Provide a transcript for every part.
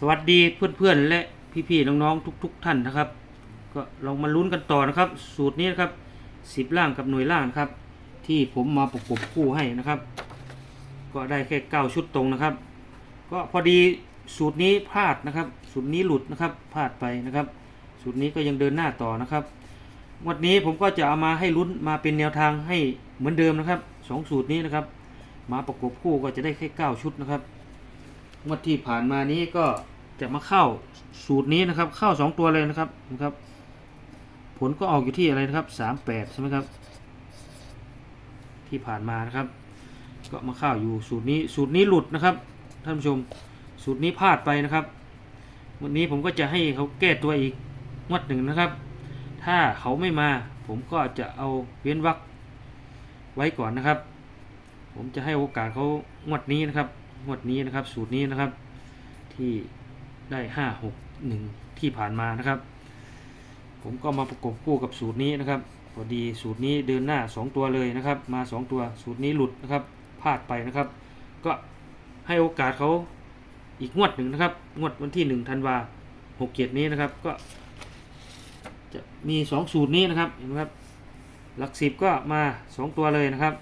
สวัสดีเพื่อนๆและพี่ๆน้องๆทุก ๆ ท่านนะครับ ก็ลองมาลุ้นกันต่อนะครับ สูตรนี้นะครับสิบล่างกับหน่วยล่างครับ ที่ผมมาประกบคู่ให้นะครับ ก็ได้แค่เก้าชุดตรงนะครับ ก็พอดีสูตรนี้พลาดนะครับ สูตรนี้หลุดนะครับพลาดไปนะครับ สูตรนี้ก็ยังเดินหน้าต่อนะครับวันนี้ผมก็จะเอามาให้ลุ้นมาเป็นแนวทางให้เหมือนเดิมนะครับสองสูตรนี้นะครับ มาประกบคู่ก็จะได้แค่เก้าชุดนะครับ งวดที่ผ่านมานี้ก็จะมาเข้าสูตรนี้นะครับ เข้าสองตัวเลยนะครับนะครับ ผลก็ออกอยู่ที่อะไรนะครับสามแปดใช่ไหมครับ ที่ผ่านมานะครับ ก็มาเข้าอยู่สูตรนี้สูตรนี้หลุดนะครับท่านผู้ชมสูตรนี้พลาดไปนะครับ วันนี้ผมก็จะให้เขาแก้ตัวอีกงวดหนึ่งนะครับ ถ้าเขาไม่มา ผมก็จะเอาเว้นวรรคไว้ก่อนนะครับ ผมจะให้โอกาสเขางวดนี้นะครับ งวดนี้นะครับ สูตรนี้นะครับ ที่ได้ห้าหกหนึ่งที่ผ่านมานะครับ ผมก็มาประกบคู่กับสูตรนี้นะครับพอดีสูตรนี้เดินหน้า 2 ตัวเลยนะครับ มา 2 ตัวสูตรนี้หลุดนะครับพลาดไปนะครับ ก็ให้โอกาสเขาอีกงวดหนึ่งนะครับ งวดวันที่1ธันวาหกเกียรนี้นะครับก็ จะมี 2 สูตรนี้นะครับเห็นไหมครับหลักสิบก็มา 2 ตัวเลยนะครับ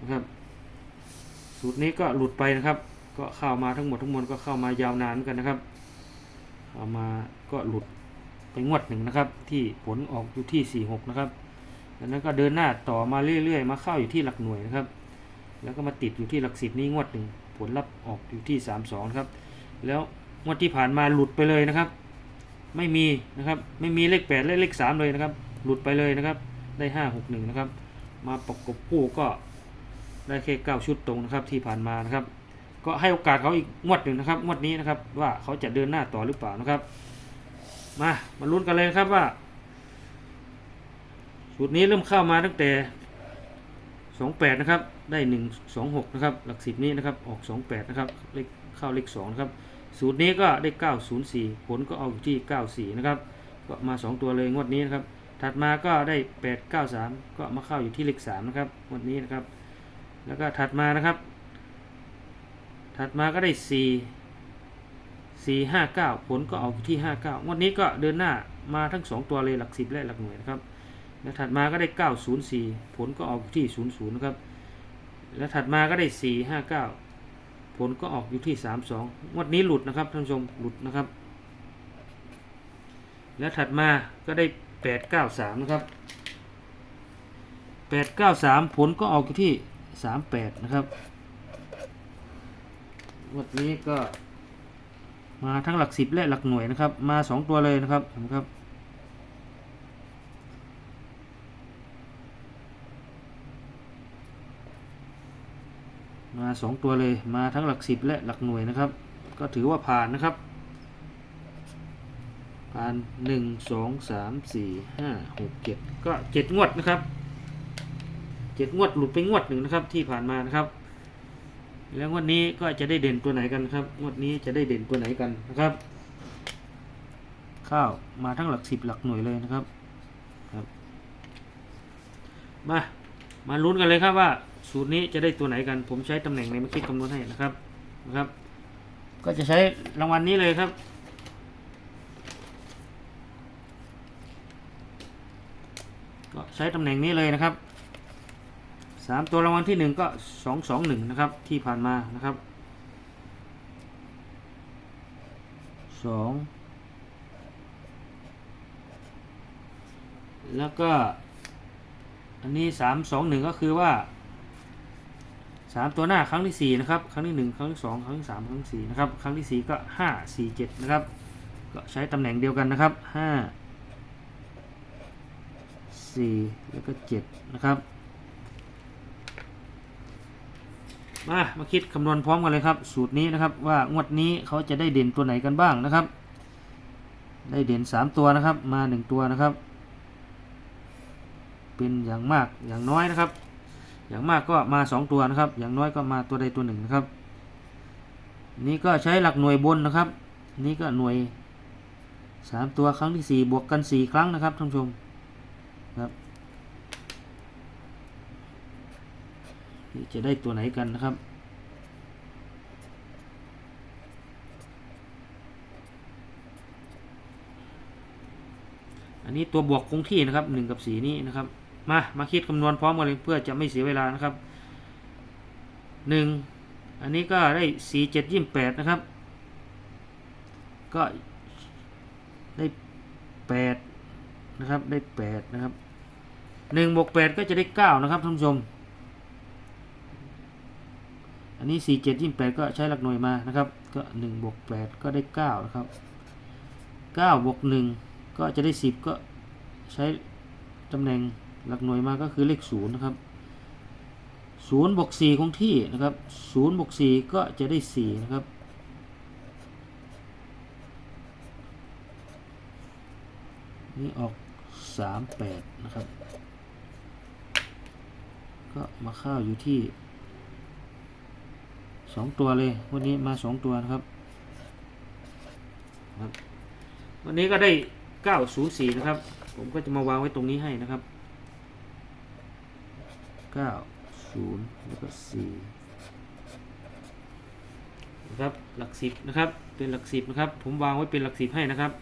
นะครับ สูตรนี้ก็หลุดไปนะครับ ก็เข้ามาทั้งหมดทั้งมวลก็เข้ามายาวนานเหมือนกันนะครับเข้ามาก็หลุดไปงวดหนึ่งนะครับ ที่ผลออกอยู่ที่ 46 นะครับจากนั้นก็เดินหน้าต่อมาเรื่อยๆ มาเข้าอยู่ที่หลักหน่วยนะครับ แล้วก็มาติดอยู่ที่หลักสิบนี้งวดหนึ่งผลลัพธ์ออกอยู่ที่ 32 ครับ แล้วงวดที่ผ่านมาหลุดไปเลยนะครับ ไม่มีนะครับไม่มีเลข 8 และเลข 3 เลยนะครับ หลุดไปเลยนะครับได้ 5 6 1 นะครับ มาประกบคู่ก็ ได้แค่9ชุดตรงนะครับที่ผ่านมานะครับ ก็ให้โอกาสเขาอีกงวดหนึ่งนะครับงวดนี้นะครับว่าเขาจะเดินหน้าต่อหรือเปล่านะครับ มามาลุ้นกันเลยครับว่าสูตรนี้เริ่มเข้ามาตั้งแต่28นะครับ ได้1 2 6นะครับ หลักสิบนี้นะครับ ออก28นะครับ เลขเข้าเลข2นะครับ สูตรนี้ก็ได้904ผลก็เอาอยู่ที่94นะครับ ก็มา2ตัวเลยงวดนี้นะครับ ถัดมาก็ได้893ก็มาเข้าอยู่ที่เลข3นะครับ งวดนี้นะครับ แล้วก็ถัดมานะครับ ถัดมาก็ได้ 4 4 5 9 ผลก็ออกอยู่ที่ 59งวดนี้ก็เดินหน้ามาทั้ง 2 ตัวเลยหลัก 10 และหลักหน่วยนะครับ แล้วถัดมาก็ได้ 904 ผลก็ออกอยู่ที่ 00 นะครับ แล้วถัดมาก็ได้ 459 ผลก็ออกอยู่ที่ 32 งวดนี้หลุดนะครับท่านผู้ชมหลุดนะครับ แล้วถัดมาก็ได้ 893 นะครับ 893 ผลก็ออกอยู่ที่ 38นะครับงวดนี้ก็มาทั้งหลัก10และหลักหน่วยนะครับ มา2ตัวเลยนะครับเห็นไหมครับมาสองตัวเลยมาทั้งหลักสิบและหลักหน่วยนะครับ ก็ถือว่าผ่านนะครับ ผ่านหนึ่งสองสามสี่ห้าหกเจ็ดก็เจ็ดงวดนะครับ เจ็ดงวดหลุดไปงวดหนึ่งนะครับที่ผ่านมานะครับ แล้วงวดนี้ก็จะได้เด่นตัวไหนกันครับ งวดนี้จะได้เด่นตัวไหนกันนะครับ ข้าวมาทั้งหลักสิบหลักหน่วยเลยนะครับครับ มามาลุ้นกันเลยครับว่า สูตรนี้จะได้ตัวไหนกัน ผมใช้ตำแหน่งในมาคิดคำนวณให้นะครับนะครับ ก็จะใช้รางวัลนี้เลยครับก็ใช้ตำแหน่งนี้เลยนะครับ สามตัวรางวัลที่หนึ่งก็สองสองหนึ่งนะครับที่ผ่านมานะครับสองแล้วก็ อันนี้สามสองหนึ่งก็คือว่าสามตัวหน้าครั้งที่สี่นะครับครั้งที่หนึ่งครั้งที่สองครั้งที่สามครั้งที่สี่นะครับครั้งที่สี่ก็ห้าสี่เจ็ดนะครับก็ใช้ตำแหน่งเดียวกันนะครับห้าสี่แล้วก็เจ็ดนะครับ มามาคิดคำนวณพร้อมกันเลยครับ สูตรนี้นะครับว่างวดนี้เขาจะได้เด่นตัวไหนกันบ้างนะครับ ได้เด่นสามตัวนะครับ มาหนึ่งตัวนะครับ เป็นอย่างมากอย่างน้อยนะครับ อย่างมากก็มา 2 ตัวนะครับ อย่างน้อยก็มาตัวใดตัวหนึ่งนะครับ นี่ก็ใช้หลักหน่วยบนนะครับ นี่ก็หน่วย 3 ตัวครั้งที่ 4 บวกกัน 4 ครั้งนะครับท่านผู้ชมครับ จะได้ตัวไหนกันนะครับ อันนี้ตัวบวกคงที่นะครับ1กับ4นี้นะครับ มามาคิดคำนวณพร้อมกันเลยเพื่อจะไม่เสียเวลานะครับ 1 อันนี้ก็ได้ 4 7 28 นะครับ ก็ได้ 8 นะครับได้ 8 นะครับ1บวก8ก็จะได้ 9 นะครับท่านผู้ชม อันนี้สี่เจ็ดยี่สิบแปดก็ใช้หลักหน่วยมานะครับ ก็หนึ่งบวกแปดก็ได้เก้านะครับเก้าบวกหนึ่งก็จะได้สิบก็ใช้ตำแหน่งหลักหน่วยมาก็คือเลขศูนย์นะครับศูนย์บวกสี่คงที่นะครับศูนย์บวกสี่ก็จะได้สี่นะครับนี่ออกสามแปดนะครับ ก็มาเข้าอยู่ที่ สองตัวเลยวันนี้มาสองตัวนะครับครับ วันนี้ก็ได้เก้าศูนย์สี่นะครับ ผมก็จะมาวางไว้ตรงนี้ให้นะครับเก้าศูนย์แล้วก็สี่นะครับหลักสิบนะครับเป็นหลักสิบนะครับ ผมวางไว้เป็นหลักสิบให้นะครับ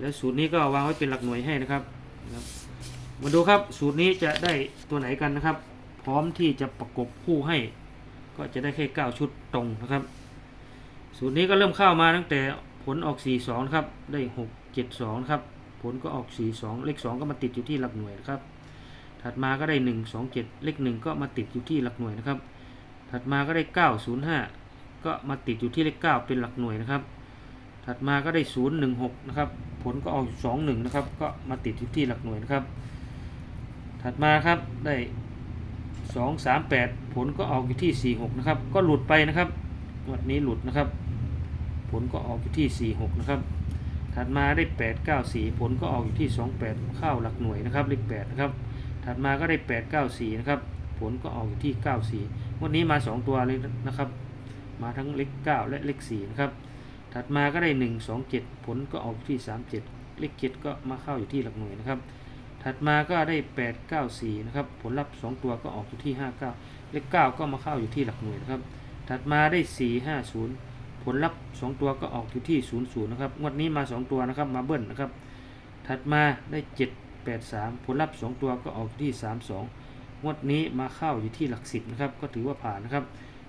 แล้วสูตรนี้ก็วางไว้เป็นหลักหน่วยให้นะครับนะครับมาดูครับสูตรนี้จะได้ตัวไหนกันนะครับ พร้อมที่จะประกบคู่ให้ ก็จะได้แค่9ชุดตรงนะครับ สูตรนี้ก็เริ่มเข้ามาตั้งแต่ผลออก 4 2ครับ ได้ 6 7 2ครับ ผลก็ออก 4 2 เลข 2 ก็มาติดอยู่ที่หลักหน่วยนะครับ ถัดมาก็ได้ 1 2 7 เลข 1 ก็มาติดอยู่ที่หลักหน่วยนะครับ ถัดมาก็ได้ 9 0 5 ก็มาติดอยู่ที่เลข 9 เป็นหลักหน่วยนะครับ ถัดมาก็ได้ 0 1 6 นะครับ ผลก็ออก 2 1 นะครับ ก็มาติดอยู่ที่หลักหน่วยนะครับ ถัดมาครับ ได้ 2 3 8ผลก็ออกอยู่ที่4 6นะครับ ก็หลุดไปนะครับงวันนี้หลุดนะครับ ผลก็ออกอยู่ที่4 6นะครับ ถัดมาได้8 9 4ผลก็ออกอยู่ที่2 8เข้าหลักหน่วยนะครับเลข8นะครับ ถัดมาก็ได้8 9 4นะครับ ผลก็ออกอยู่ที่9 4วันนี้มา2ตัวเลยนะครับ มาทั้งเลข9และเลข4นะครับ ถัดมาก็ได้1 2 7ผลก็ออกอยู่ที่3 7เลข7ก็มาเข้าอยู่ที่หลักหน่วยนะครับ ถัดมาก็ได้ 8 9 4 นะครับ ผลลัพธ์ 2 ตัวก็ออกอยู่ที่ 5 9 เลข 9 ก็มาเข้าอยู่ที่หลักหน่วยนะครับ ถัดมาได้ 4 5 0 ผลลัพธ์ 2 ตัวก็ออกอยู่ที่ 0 0 นะครับ งวดนี้มา 2 ตัวนะครับ มาเบิ้ลนะครับ ถัดมาได้ 7 8 3 ผลลัพธ์ 2 ตัวก็ออกอยู่ที่ 3 2 งวดนี้มาเข้าอยู่ที่หลัก 10 นะครับ ก็ถือว่าผ่านนะครับ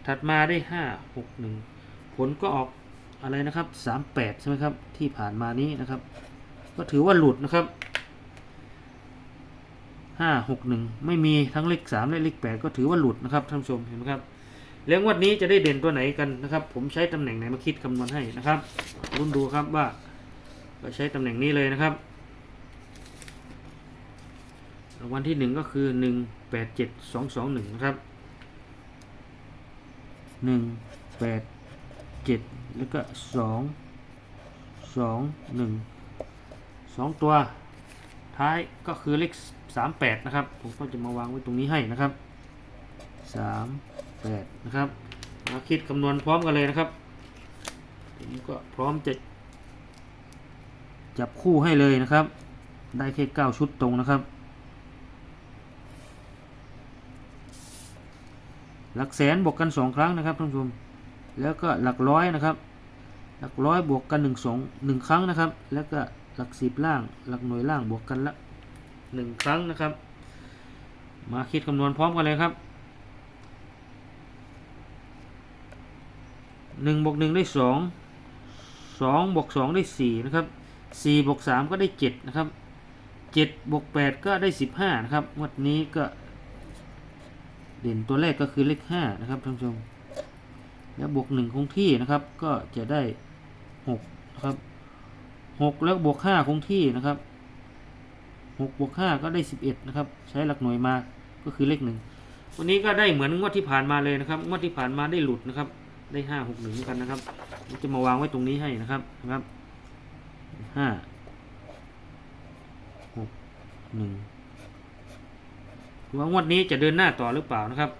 ถัดมาได้ 5 6 1 ผลก็ออกอะไรนะครับ 38 ใช่ไหมครับ ที่ผ่านมานี้นะครับ ก็ถือว่าหลุดนะครับ ห้าหกหนึ่งไม่มีทั้งเลขสามและเลขแปดก็ถือว่าหลุดนะครับท่านผู้ชมเห็นไหมครับ แล้วงวันนี้จะได้เด่นตัวไหนกันนะครับ ผมใช้ตำแหน่งไหนมาคิดคำนวณให้นะครับรุ่นดูครับว่าก็ใช้ตำแหน่งนี้เลยนะครับรางวัลที่หนึ่งก็คือหนึ่งแปดเจ็ดสองสองหนึ่งนะครับหนึ่งแปดเจ็ดแล้วก็สองสองหนึ่งสองตัว ท้ายก็คือเลข 38 นะครับ ผมก็จะมาวางไว้ตรงนี้ให้นะครับ 38 นะครับมาคิดคำนวณพร้อมกันเลยนะครับผมก็พร้อมจะจับคู่ให้เลยนะครับ ได้แค่ 9 ชุดตรงนะครับ หลักแสนบวกกัน 2 ครั้งนะครับท่านผู้ชม แล้วก็หลักร้อยนะครับ หลักร้อยบวกกัน1 2 1 ครั้งนะครับ แล้วก็หลักสิบล่าง หลักหน่วยล่างบวกกันละ หนึ่งครั้งนะครับ มาคิดคำนวณพร้อมกันเลยครับหนึ่งบวกหนึ่งได้สองสองบวกสองได้สี่นะครับสี่บวกสามก็ได้เจ็ดนะครับเจ็ดบวกแปดก็ได้สิบห้านะครับงวดนี้ก็เด่นตัวแรกก็คือเลขห้านะครับท่านผู้ชมแล้วบวกหนึ่งคงที่นะครับ ก็จะได้หกนะครับหกแล้วบวกห้าคงที่นะครับ หกบวกห้าก็ได้สิบเอ็ดนะครับ ใช้หลักหน่วยมาก็คือเลขหนึ่งวันนี้ก็ได้เหมือนงวดที่ผ่านมาเลยนะครับ งวดที่ผ่านมาได้หลุดนะครับ ได้ห้าหกหนึ่งกันนะครับจะมาวางไว้ตรงนี้ให้นะครับนะครับห้าหกหนึ่งว่างวดนี้จะเดินหน้าต่อหรือเปล่านะครับ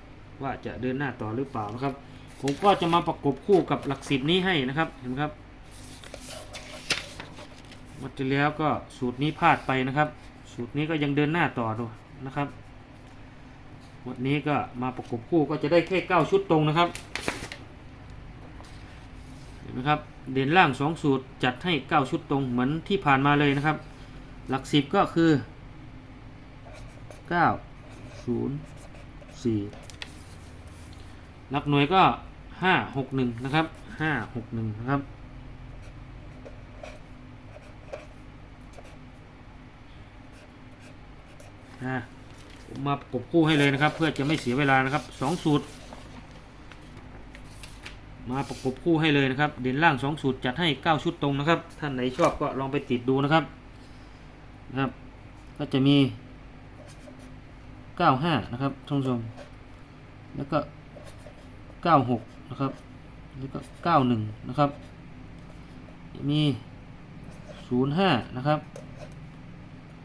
ว่าจะเดินหน้าต่อหรือเปล่านะครับ ผมก็จะมาประกบคู่กับหลักสิบนี้ให้นะครับเห็นไหมครับหมดที่แล้วก็สูตรนี้พลาดไปนะครับ สูตรนี้ก็ยังเดินหน้าต่อดูนะครับวันนี้ก็มาประกบคู่ก็จะได้แค่เก้าชุดตรงนะครับ เห็นไหมครับ เด่นล่างสองสูตรจัดให้เก้าชุดตรงเหมือนที่ผ่านมาเลยนะครับ หลักสิบก็คือเก้าศูนย์สี่หลักหน่วยก็ห้าหกหนึ่งนะครับห้าหกหนึ่งนะครับ อะผมมาประกบคู่ให้เลยนะครับ เพื่อจะไม่เสียเวลานะครับสองสูตร มาประกบคู่ให้เลยนะครับ เด่นล่างสองสูตรจัดให้เก้าชุดตรงนะครับ ท่านไหนชอบก็ลองไปติดดูนะครับนะครับ ก็จะมีเก้าห้านะครับท่านผู้ชมแล้วก็เก้าหกนะครับแล้วก็เก้าหนึ่งนะครับ มีศูนย์ห้านะครับ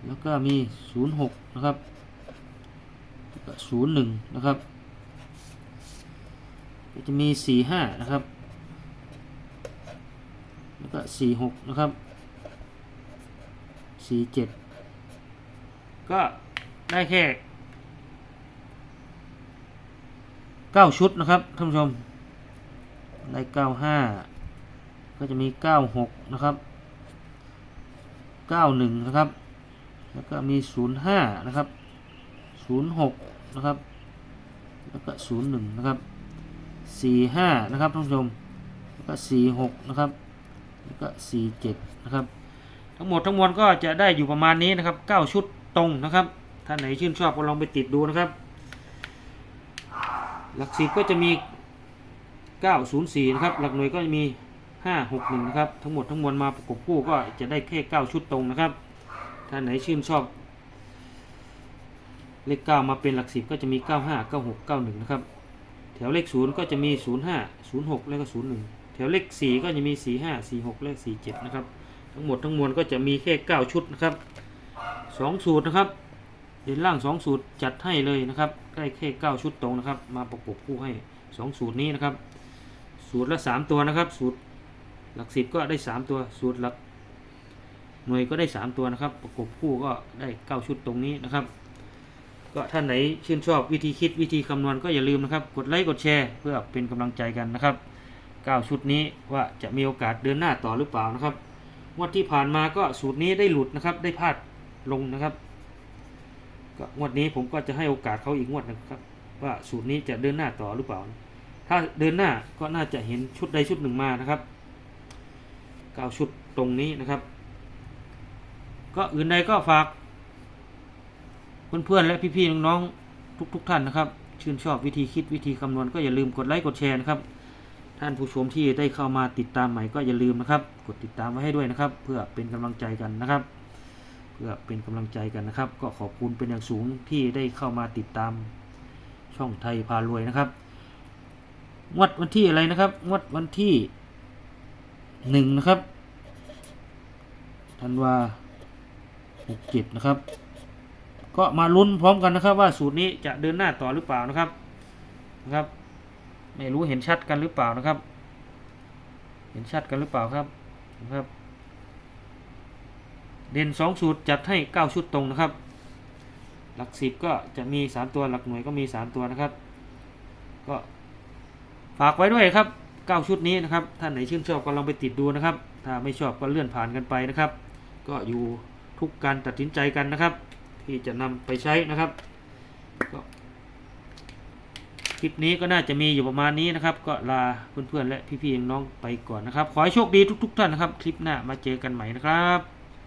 แล้วก็มีศูนะครับก็ศูนย์หนึ่งนะครับ จะมีสี่ห้านะครับ แล้วก็สี่หกนะครับสี่เจ็ดก็ได้แค่เก้าชุดนะครับท่านผู้ชมได้เก้าห้าก็จะมีเก้าหกนะครับเก้าหนึ่งนะครับ แล้วก็มีศูนะครับศูนะครับ แล้วก็ศูนะครับสี่ห้านะครับท่านผู้ชม แล้วก็สี่หกนะครับ แล้วก็สี่เจ็ดนะครับ ทั้งหมดทั้งมวลก็จะได้อยู่ประมาณนี้นะครับเก้าชุดตรงนะครับ ท่านไหนชื่นชอบก็ลองไปติดดูนะครับ หลักสิบก็จะมี 904 นะครับ หลักหน่วยก็จะมี 561 นะครับ ทั้งหมดทั้งมวลมาประกบคู่ก็จะได้แค่ 9 ชุดตรงนะครับ ท่าไหนชื่นชอบ เลข 9 มาเป็นหลักสิบก็จะมี 95 96 91 นะครับ แถวเลข 0 ก็จะมี 05 06 แล้วก็ 01 แถวเลข 4 ก็จะมี 45 46 และ 47 นะครับ ทั้งหมดทั้งมวลก็จะมีแค่ 9 ชุดนะครับ 2 สูตรนะครับเด่นล่าง 2 สูตรจัดให้เลยนะครับ ได้แค่ 9 ชุดตรงนะครับ มาประกบคู่ให้ 2 สูตรนี้นะครับ สูตรละ 3 ตัวนะครับ สูตรหลักสิบก็ได้ 3 ตัว สูตรหลัก หน่วยก็ได้ 3 ตัวนะครับ ประกบคู่ก็ได้ 9 ชุดตรงนี้นะครับ ก็ท่านไหนชื่นชอบวิธีคิดวิธีคำนวณก็อย่าลืมนะครับ กดไลค์กดแชร์เพื่อเป็นกำลังใจกันนะครับ 9 ชุดนี้ว่าจะมีโอกาสเดินหน้าต่อหรือเปล่านะครับงวดที่ผ่านมาก็สูตรนี้ได้หลุดนะครับ ได้พลาดลงนะครับก็งวดนี้ผมก็จะให้โอกาสเขาอีกงวดนึงครับ ว่าสูตรนี้จะเดินหน้าต่อหรือเปล่า ถ้าเดินหน้าก็น่าจะเห็นชุดใดชุดหนึ่งมานะครับเก้าชุดตรงนี้นะครับ ก็อื่นใดก็ฝาก เพื่อนๆและพี่ๆน้องๆทุก ๆ ท่านนะครับ ชื่นชอบวิธีคิดวิธีคำนวณก็อย่าลืมกดไลค์กดแชร์นะครับท่านผู้ชมที่ได้เข้ามาติดตามใหม่ก็อย่าลืมนะครับ กดติดตามไว้ให้ด้วยนะครับ เพื่อเป็นกำลังใจกันนะครับ เพื่อเป็นกำลังใจกันนะครับ ก็ขอบคุณเป็นอย่างสูงที่ได้เข้ามาติดตามช่องไทยพารวยนะครับงวดวันที่อะไรนะครับงวดวันที่หนึ่งนะครับธันวา หกเจ็ดนะครับ ก็มาลุ้นพร้อมกันนะครับ ว่าสูตรนี้จะเดินหน้าต่อหรือเปล่านะครับนะครับ ไม่รู้เห็นชัดกันหรือเปล่านะครับ เห็นชัดกันหรือเปล่าครับนะครับ เด่นสองสูตรจัดให้เก้าชุดตรงนะครับ หลักสิบก็จะมีสามตัวหลักหน่วยก็มีสามตัวนะครับ ก็ฝากไว้ด้วยครับเก้าชุดนี้นะครับท่านไหนชื่นชอบก็ลองไปติดดูนะครับ ถ้าไม่ชอบก็เลื่อนผ่านกันไปนะครับ ก็อยู่ ทุกการตัดสินใจกันนะครับ ที่จะนำไปใช้นะครับก็คลิปนี้ก็น่าจะมีอยู่ประมาณนี้นะครับ ก็ลาเพื่อนๆและพี่ๆน้องๆไปก่อนนะครับ ขอให้โชคดีทุก ๆ ท่านนะครับ คลิปหน้ามาเจอกันใหม่นะครับ